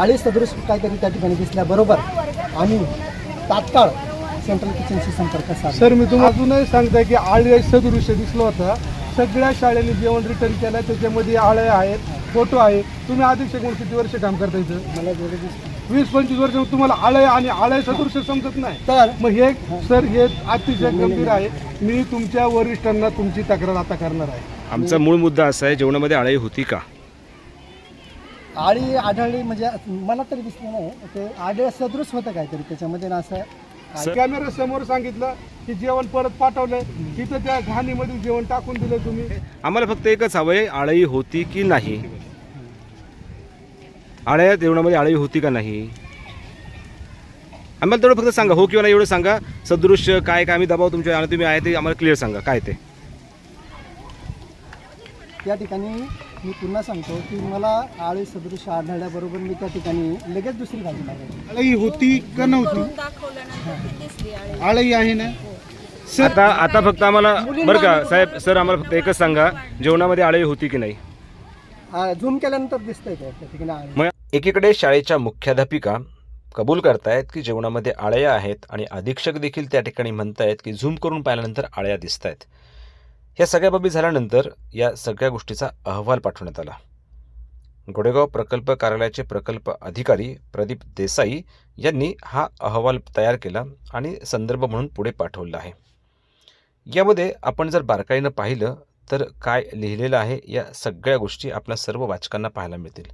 आळी सदृश काहीतरी त्या ठिकाणी दिसल्याबरोबर आम्ही तात्काळ सेंट्रल किचनशी संपर्क साधला. सर मी तुम्हाला अजूनही सांगताय की आळे सदृश्य दिसलं होतं. सगळ्या शाळेने जेवण रिटर्न केलं त्याच्यामध्ये आळे आहेत फोटो आहे तुम्ही अधीक्षक म्हणून किती वर्ष काम करता इथं. मला वीस पंचवीस वर्ष तुम्हाला आळे आणि आळे सदृश्य समजत नाही. तर? मग हे सर हे अतिशय गंभीर आहे. मी तुमच्या वरिष्ठांना तुमची तक्रार आता करणार आहे. आमचा मूळ मुद्दा असा आहे जेवणामध्ये आळी होती का? आळी आढळली म्हणजे मला तरी दिसलं नाही ते आढळ सदृश होतं काहीतरी. त्याच्यामध्ये ना असं कॅमेरा समोर सांगितलं की जेवण परत पाठवलंय. तिथं त्या घाणीमध्ये जेवण टाकून दिलं तुम्ही. आम्हाला फक्त एकच हवंय आळई होती की नाही? आळ्या जेवणामध्ये आळई होती का नाही? आम्हाला तेवढं फक्त सांगा. हो किंवा नाही एवढं सांगा. सदृश्य काय काय आम्ही दबाव तुमच्या आणि तुम्ही आहे ते आम्हाला क्लिअर सांगा. काय ते? त्या ठिकाणी मी पुन्हा सांगतो की मला आळी सदृश आढळल्याबरोबर मी त्या ठिकाणी लगेच दुसरी भाजी मागायची आळई होती का नव्हती? आळई आहे ना? आता आता फक्त आम्हाला बरं का साहेब सर आम्हाला फक्त एकच सांगा जेवणामध्ये आळई होती की नाही? झूम केल्यानंतर दिसतंय ते त्या ठिकाणी आळी. एकीकडे शाळेच्या मुख्याध्यापिका कबूल करतायत की जेवणामध्ये आळ्या आहेत आणि अधीक्षक देखील त्या ठिकाणी म्हणतायत की झूम करून पाहिल्यानंतर आळ्या दिसत आहेत या सगळ्या बाबी झाल्यानंतर या सगळ्या गोष्टीचा अहवाल पाठवण्यात आला. गोडेगाव प्रकल्प कार्यालयाचे प्रकल्प अधिकारी प्रदीप देसाई यांनी हा अहवाल तयार केला आणि संदर्भ म्हणून पुढे पाठवला आहे. यामध्ये आपण जर बारकाईनं पाहिलं तर काय लिहिलेलं आहे या सगळ्या गोष्टी आपल्या सर्व वाचकांना पाहायला मिळतील.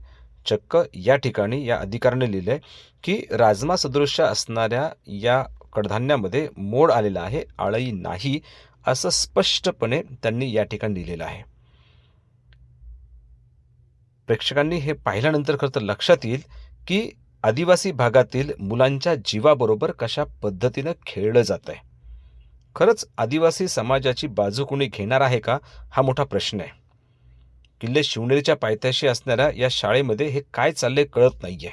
चक्क या ठिकाणी या अधिकाऱ्याने लिहिलं आहे की राजमा सदृश्य असणाऱ्या या कडधान्यामध्ये मोड आलेला आहे आळई नाही असं स्पष्टपणे त्यांनी या ठिकाणी लिहिलेलं आहे. प्रेक्षकांनी हे पाहिल्यानंतर खरं तर लक्षात येईल की आदिवासी भागातील मुलांच्या जीवाबरोबर कशा पद्धतीनं खेळलं जात आहे खरंच आदिवासी समाजाची बाजू कोणी घेणार आहे का हा मोठा प्रश्न आहे. किल्ले शिवनेरीच्या पायथ्याशी असणाऱ्या या शाळेमध्ये हे काय चाललंय कळत नाहीये.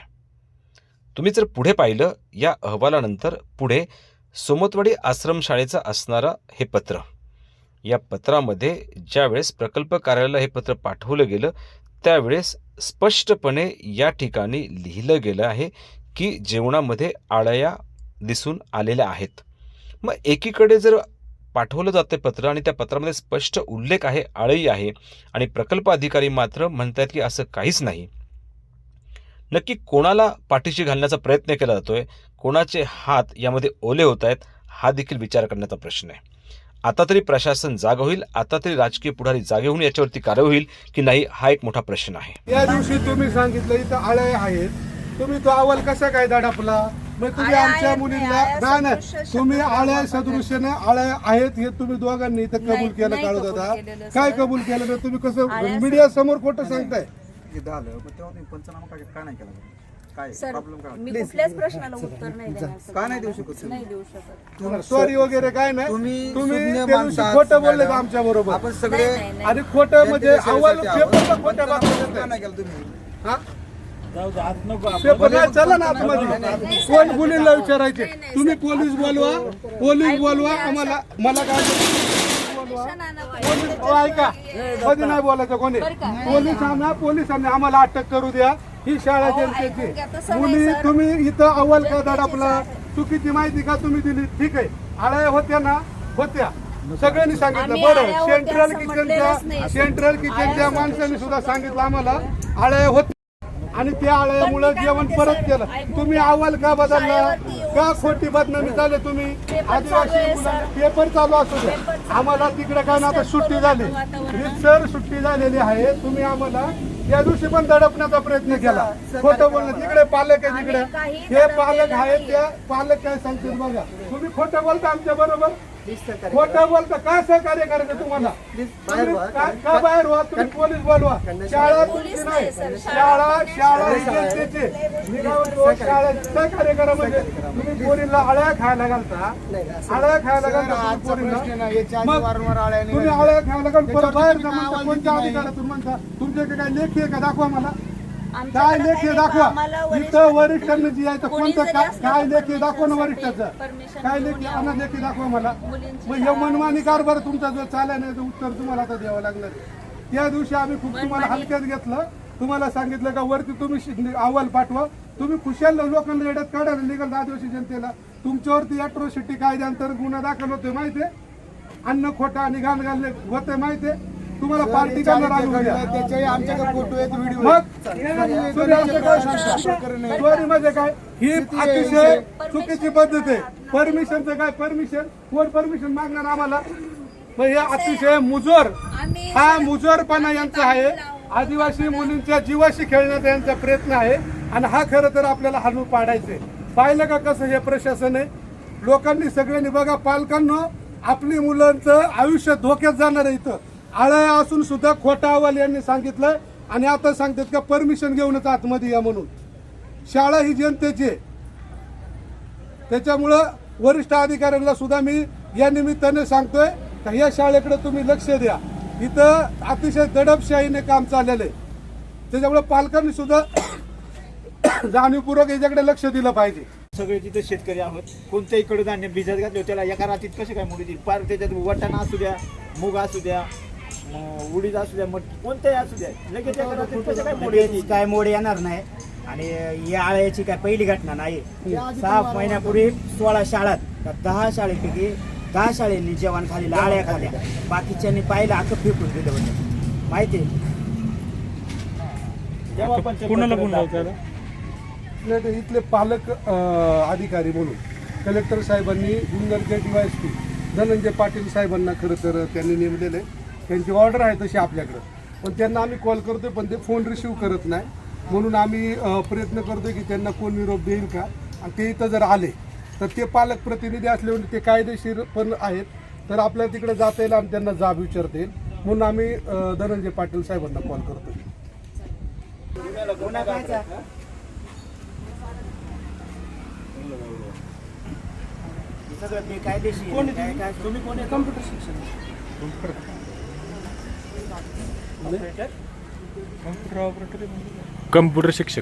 तुम्ही जर पुढे पाहिलं या अहवालानंतर पुढे सोमतवाडी आश्रमशाळेचं असणारं हे पत्र. या पत्रामध्ये ज्यावेळेस प्रकल्प कार्यालयाला हे पत्र पाठवलं गेलं त्यावेळेस स्पष्टपणे या ठिकाणी लिहिलं गेलं आहे की जेवणामध्ये आळया दिसून आलेल्या आहेत. मग एकीकडे जर पाठवलं जाते पत्र आणि त्या पत्रामध्ये स्पष्ट उल्लेख आहे आळई आहे आणि प्रकल्प अधिकारी मात्र म्हणतात की असं काहीच नाही. नक्की कोणाला पाठीशी घालण्याचा प्रयत्न केला जातोय? कोणाचे हात यामध्ये ओले होत आहेत? हा देखील विचार करण्याचा प्रश्न आहे. आता तरी प्रशासन जाग होईल आता तरी राजकीय पुढारी जागे होऊन याच्यावरती कारवाई होईल की नाही हा एक मोठा प्रश्न आहे. या दिवशी तुम्ही सांगितलं इथं आळे आहेत. तुम्ही तो अहवाल कसा काय दडापला? मग तुम्ही आळ्या आमच्या मुलींना नाही, नाही. तुम्ही आळ्या सदृश्याने आळ्या आहेत हे तुम्ही दोघांनी इथं कबूल केलं होता केलेलं, काय. कबूल केलं? तर तुम्ही कसं मीडिया समोर खोटं सांगताय? हे झालं मग तेव्हा तुम्ही पंचनामा काय काय नाही केला काय सर प्रॉब्लेम काय मी कुठल्याच प्रश्नाला उत्तर नाही देणार सर. का नाही देऊ शकत तुम्ही? नाही देऊ शकत सॉरी वगैरे काय नाही तुम्ही तुम्ही शून्य त्या दिवशी मानतात, खोटं बोलले मॅडम. आमच्या बरोबर आपण सगळे नाही, नाही, नाही. आणि खोटं म्हणजे अहवाल व्यक्तिविषयासाठी पेपरला आहोत. खोट्या पंचनामा बातम्या का देताय. नाही केला तुम्ही हा? चला ना आतमध्ये कोण मुलींना विचारायचे तुम्ही पोलीस बोलवा पोलीस बोलवा आम्हाला मला काय पोलीस ओ, ऐका. कधी नाही बोलायचं कोणी. पोलिसांना पोलिसांनी आम्हाला अटक करू द्या. ही शाळा जनतेची. मुली तुम्ही इथं अव्वल का दडापला? चुकीची माहिती का तुम्ही दिली? ठीक आहे. आळ्या होत्या ना? होत्या. सगळ्यांनी सांगितलं. बरं. सेंट्रल किचनच्या. सेंट्रल किचनच्या माणसांनी सुद्धा सांगितलं आम्हाला. आळ्या होत्या. आणि त्या आळ्यामुळे जेवण परत केलं. तुम्ही घ्या. अहवाल का बदलला? का खोटी बदनामी झाले तुम्ही? आदिवासी मुलांना. पेपर चालू असू चालू आम्हाला. तिकडे काय ना आता सुट्टी झाली. रितसर सुट्टी झालेली आहे. तुम्ही आम्हाला त्या दिवशी पण दडपण्याचा प्रयत्न केला. खोटं बोलणं. तिकडे पालक आहे तिकडे. हे पालक आहेत. त्या. पालक काय सांगतील बघा. तुम्ही खोटं बोलता आमच्या बरोबर. खोटं बोलता काय सहकार्य करायचं तुम्हाला? तुम्ही का- का बाहेर व्हा तुम्ही पोलीस बोलवा. शाळा तुमची नाही. शाळा शाळा जनतेची सहकार्य करा म्हणजे तुम्ही पोरींना आळ्या खायला घालता. आळ्या खायला घालता तुम्ही आळ्या खायला घालून परत बाहेर जा म्हणता कोणत्या अधिकारातून म्हणता? तुमच्याकडे काय लेखी आहे का? दाखवा मला. काय लेखी दाखवा. इथं वरिष्ठांनी जी आहे तर कोणी कोणतं काय काय लेखी दाखवा ना वरिष्ठाचं काय लेखी. आणा लेखी दाखवा मला. मग हे मनमानी कारभार तुमचा जो चालला नाही तर उत्तर तुम्हाला आता द्यावं लागणार आहे. त्या दिवशी आम्ही खूप तुम्हाला हलक्यात घेतलं. तुम्हाला सांगितलं का वरती तुम्ही अहवाल पाठवा. तुम्ही खुशाल लोकांना येड्यात काढायला निघाल आदिवासी जनतेला. तुमच्यावरती अॅट्रॉसिटी कायद्याअंतर्गत गुन्हा दाखल होतोय माहितीये? अन्न खोटा आणि घाण घालणे होतंय माहितीये? तुम्हाला पार्टी करणार. त्याच्याही आमच्याकडे फोटो आहेत व्हिडिओ मग? चोरी म्हणजे काय? ही अतिशय चुकीची पद्धत आहे. परमिशनचं काय? परमिशन कोण परमिशन मागणार आम्हाला? मग हे अतिशय मुजोर. हा मुजोरपणा यांचा आहे. आदिवासी मुलींच्या जीवाशी खेळण्याचा यांचा प्रयत्न आहे. आणि हा खरं तर आपल्याला हाणून पाडायचे पाहिलं का कसं हे प्रशासन आहे? लोकांनी सगळ्यांनी बघा पालकांना आपली मुलांचं आयुष्य धोक्यात जाणार आहे इथं. आळ्या असून सुद्धा खोटा अहवाल यांनी सांगितलं आणि आता सांगतात का परमिशन घेऊनच आतमध्ये या म्हणून. शाळा ही जनतेची आहे. त्याच्यामुळं वरिष्ठ अधिकाऱ्यांना सुद्धा मी या निमित्ताने सांगतोय का या शाळेकडे तुम्ही लक्ष द्या. इथं अतिशय दडपशाहीने काम चाललेलं आहे. त्याच्यामुळे पालकांनी सुद्धा जाणीवपूर्वक याच्याकडे लक्ष दिलं पाहिजे. सगळे तिथे शेतकरी आहोत. कोणत्याही कडधान्य भिजत घातले त्याला एका रात्रीत कसे काय मुली पार त्याच्यात वाटाणा असू द्या मूग असू द्या उडीद असू द्या मट कोणत्याही असू द्या लगेच कसे काय मुली लगेच काय मोड येणार नाही. आणि या आळ्याची काय पहिली घटना नाही. सहा महिन्यापूर्वी सोळा शाळात त्या दहा शाळेपैकी दहा शाळेंनी जेवण खाल्लेलं आळ्या खाल्ल्या. बाकीच्यांनी पाहिलं अख्खं फेकून दिलं होतं माहिती जेव्हा पण ते पत्र नाही, ते इथले पालक अं, अधिकारी म्हणून कलेक्टर साहेबांनी जुन्नरचे डीवायएसपी धनंजय पाटील साहेबांना खरं तर त्यांनी नेमलेले त्यांची ऑर्डर आहे तशी आपल्याकडं. पण त्यांना आम्ही कॉल करतोय पण ते फोन रिसीव करत नाही. म्हणून आम्ही प्रयत्न करतोय की त्यांना कोण निरोप देईल का? आणि ते इथं जर आले तर ते पालक प्रतिनिधी असल्यामुळे ते कायदेशीर पण आहेत. तर आपल्याला तिकडे जाता येईल आणि त्यांना जाब विचारता येईल. म्हणून आम्ही धनंजय पाटील साहेबांना कॉल. हे सगळं बेकायदेशीर आहे. काय काय तुम्ही? कोण कम्प्युटर शिक्षण कम्प्युटर शिक्षक.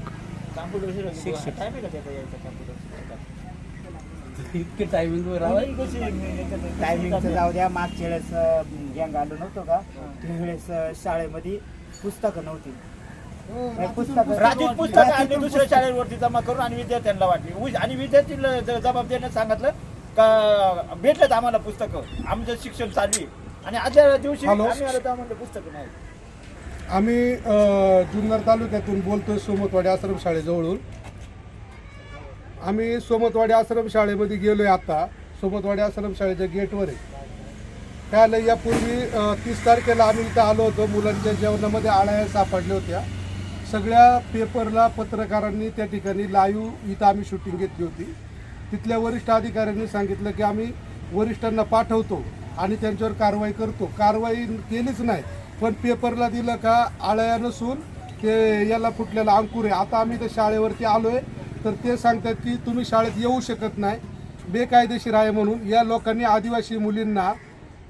कॉम्प्युटर शिक्षक. काय माहिती का त्याचा यायचा कॉम्प्युटर टायमिंगचं जाऊ द्या मागच्या वेळेस गँग आलो नव्हतो का? त्यावेळेस अं, शाळेमध्ये पुस्तकं नव्हती. नाही, पुस्तकं राजीव पुस्तक आणि दुसऱ्या शाळेवरती जमा करून आणि विद्यार्थ्यांना वाटली. उज- आणि विद्यार्थी जबाब देण्यास सांगितलं का भेटलेत आम्हाला पुस्तकं. आमचं शिक्षण चालू आहे. आणि दिवशी? आम्ही आलो तर आम्हाला पुस्तकं नाही. आम्ही अ, जुन्नर तालुक्यातून बोलतोय सोमतवाडी आश्रमशाळेजवळून आम्ही सोमतवाडी आश्रमशाळेमध्ये गेलोय आता. सोमतवाडी आश्रमशाळेच्या गेटवर आहे. काय आलं यापूर्वी अ, तीस तारखेला आम्ही इथं आलो होतो. मुलांच्या जेवणामध्ये आळ्या सापडल्या होत्या. सगळ्या पेपरला पत्रकारांनी त्या ठिकाणी लाईव्ह इथं आम्ही शूटिंग घेतली होती. तिथल्या वरिष्ठ अधिकाऱ्यांनी सांगितलं की आम्ही वरिष्ठांना पाठवतो. आणि त्यांच्यावर कारवाई करतो. कारवाई केलीच नाही. पण पेपरला दिलं का आळ्या नसून ते याला फुटलेला अंकुर आहे. आता आम्ही त्या शाळेवरती आलो आहे तर ते सांगतात की तुम्ही शाळेत येऊ शकत नाही. बेकायदेशीर आहे म्हणून. या लोकांनी आदिवासी मुलींना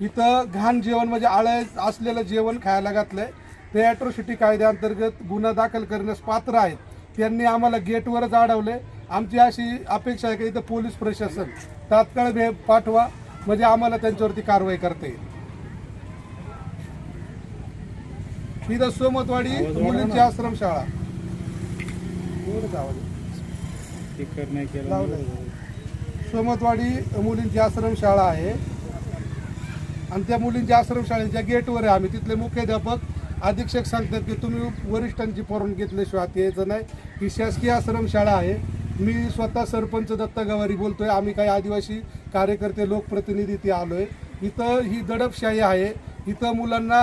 इथं घाण जेवण म्हणजे आळ्या असलेलं जेवण खायला घातलं आहे ते ॲट्रोसिटी कायद्याअंतर्गत गुन्हा दाखल करण्यास पात्र आहेत. त्यांनी आम्हाला गेटवरच अडवले आमची अशी अपेक्षा आहे की इथं पोलीस प्रशासन तात्काळ भे पाठवा. म्हणजे आम्हाला त्यांच्यावरती कारवाई करता येईल. इथं सोमतवाडी मुलींची आश्रमशाळा. सोमतवाडी मुलींची आश्रमशाळा आहे. आणि त्या मुलींच्या आश्रमशाळेच्या गेटवर आहे आम्ही. तिथले मुख्याध्यापक अधीक्षक सांगतात की तुम्ही वरिष्ठांची परवानगी घेतल्याशिवाय आत यायचं नाही. ही शासकीय आश्रमशाळा आहे. मी स्वतः सरपंच दत्ता गवारी बोलतोय. आम्ही काही आदिवासी कार्यकर्ते लोकप्रतिनिधी ते आलोय. इथं ही दडपशाही आहे. इथं मुलांना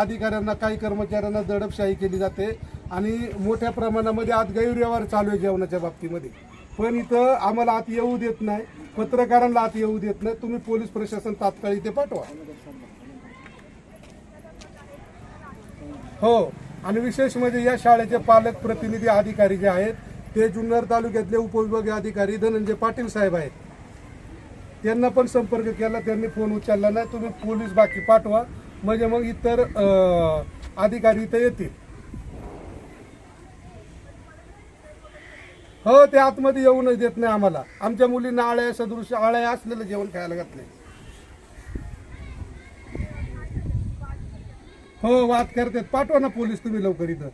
अधिकाऱ्यांना काही कर्मचाऱ्यांना दडपशाही केली जाते आणि मोठ्या प्रमाणामध्ये आज गैरव्यवहार चालू आहे जेवणाच्या बाबतीमध्ये. पण इथं आम्हाला आत येऊ देत नाही. पत्रकारांना आत येऊ देत नाही. तुम्ही पोलीस प्रशासन तात्काळ इथे पाठवा. हो. आणि विशेष म्हणजे या शाळेचे पालक प्रतिनिधी अधिकारी जे आहेत ते जुन्नर तालुक्यातले उपविभागीय अधिकारी धनंजय पाटील साहेब आहेत. त्यांना पण संपर्क केला त्यांनी फोन उचलला नाही. तुम्ही पोलीस बाकी पाठवा. म्हणजे मग इतर अधिकारी इथं येतील. हो ते आतमध्ये येऊनच देत नाही आम्हाला. आमच्या मुलींना आळ्या सदृश आळ्या असलेलं जेवण खायला घातले हो वाद करतात. पाठवा ना पोलीस तुम्ही लवकर इथं.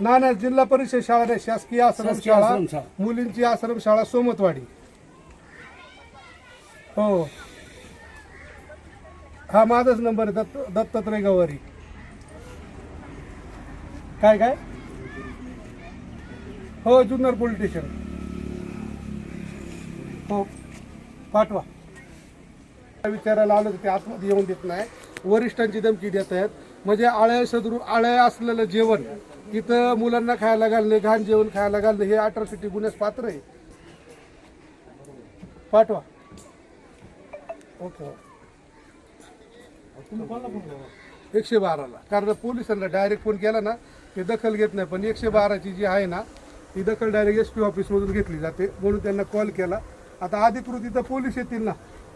ना ना जिल्हा परिषद शाळा नाही शासकीय आश्रम शाळा. मुलींची आश्रम शाळा सोमतवाडी. हो. हा माझाच नंबर आहे दत्त दत्तात्रय गवारी. काय काय? हो जुन्नर पोलीस स्टेशन. हो. पाठवा. विचारायला आलं ते आतमध्ये येऊन देत नाही. वरिष्ठांची धमकी देत आहेत. म्हणजे आळ्या सदरू आळ्या असलेलं जेवण इथं मुलांना खायला घालणे घाण जेवण खायला घालणे हे अट्रॉसिटी गुन्ह्यास पात्र आहे. पाठवा. ओके. एकशे बाराला. कारण पोलिसांना डायरेक्ट फोन केला ना ते दखल घेत नाही. पण एकशे बाराची जी आहे ना ती दखल डायरेक्ट एस पी ऑफिसमधून घेतली जाते. म्हणून त्यांना कॉल केला. आता अधिकृत इथं पोलीस येतील ना.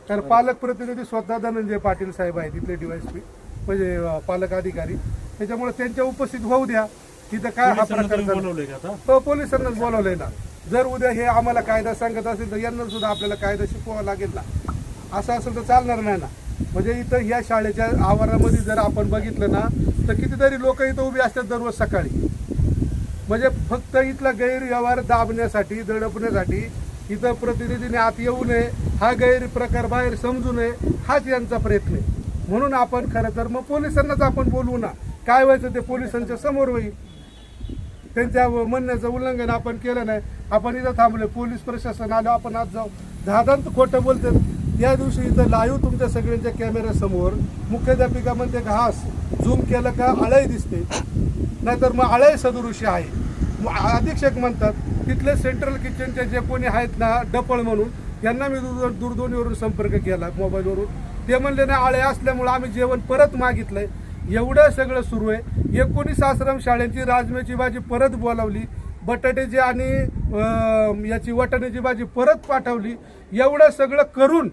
कारण पालक प्रतिनिधी स्वतः धनंजय पाटील साहेब आहेत इथले डीवायस पी म्हणजे पालक अधिकारी. त्याच्यामुळे त्यांच्या उपस्थित होऊ द्या. तिथं काय हा प्रकार झाला. हो पोलिसांनाच बोलवलंय ना. जर उद्या हे आम्हाला कायदा सांगत असेल तर यांना सुद्धा आपल्याला कायदा शिकवावा लागेल ना. असं असेल तर चालणार नाही ना. म्हणजे इथं ह्या शाळेच्या आवारामध्ये जर आपण बघितलं ना तर कितीतरी लोक इथं उभी असतात दररोज सकाळी. म्हणजे फक्त इथला गैरव्यवहार दाबण्यासाठी दडपण्यासाठी इथं प्रतिनिधीने आत येऊ नये हा गैरप्रकार बाहेर समजू नये हाच यांचा प्रयत्न आहे. म्हणून आपण खरं तर मग पोलिसांनाच आपण बोलवू ना. काय व्हायचं ते पोलिसांच्या समोर होईल. त्यांच्या म्हणण्याचं उल्लंघन आपण केलं नाही. आपण इथं थांबलो पोलीस प्रशासन आलं आपण आज जाऊ. दादांत खोटं बोलतात. या दिवशी इथं लाईव्ह तुमच्या सगळ्यांच्या कॅमेऱ्यासमोर मुख्याध्यापिका म्हणते घास झूम केलं का आळय दिसते. नाहीतर मग आळय सदृश्य आहे. मग अधीक्षक म्हणतात तिथले सेंट्रल किचनचे जे कोणी आहेत ना डपळ म्हणून यांना मी दूर दूरध्वनीवरून संपर्क केला मोबाईलवरून. ते म्हणले ना आळे असल्यामुळे आम्ही जेवण परत मागितलंय. एवढं सगळं सुरू आहे. एकोणीस आश्रम शाळेची राजम्याची भाजी परत बोलावली. बटाट्याची आणि याची वाटाण्याची भाजी परत पाठवली. एवढं सगळं करून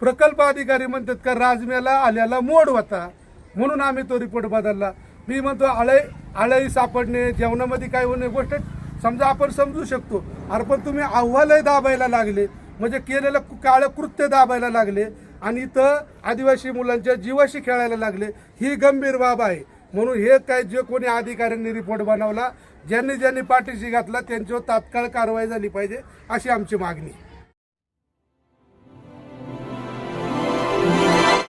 प्रकल्प अधिकारी म्हणतात का राजम्याला आल्याला मोड होता. म्हणून आम्ही तो रिपोर्ट बदलला. मी म्हणतो आळई आळई सापडणे जेवणामध्ये काय होणे गोष्ट समजा आपण समजू शकतो. अरे पण तुम्ही अहवालही दाबायला लागले. म्हणजे केलेलं काळं कृत्य दाबायला लागले. आणि इथं आदिवासी मुलांच्या जीवाशी खेळायला लागले. ही गंभीर बाब आहे. म्हणून हे काय जे कोणी अधिकाऱ्यांनी रिपोर्ट बनवला ज्यांनी ज्यांनी पाठीशी घातला त्यांच्यावर तात्काळ कारवाई झाली पाहिजे अशी आमची मागणी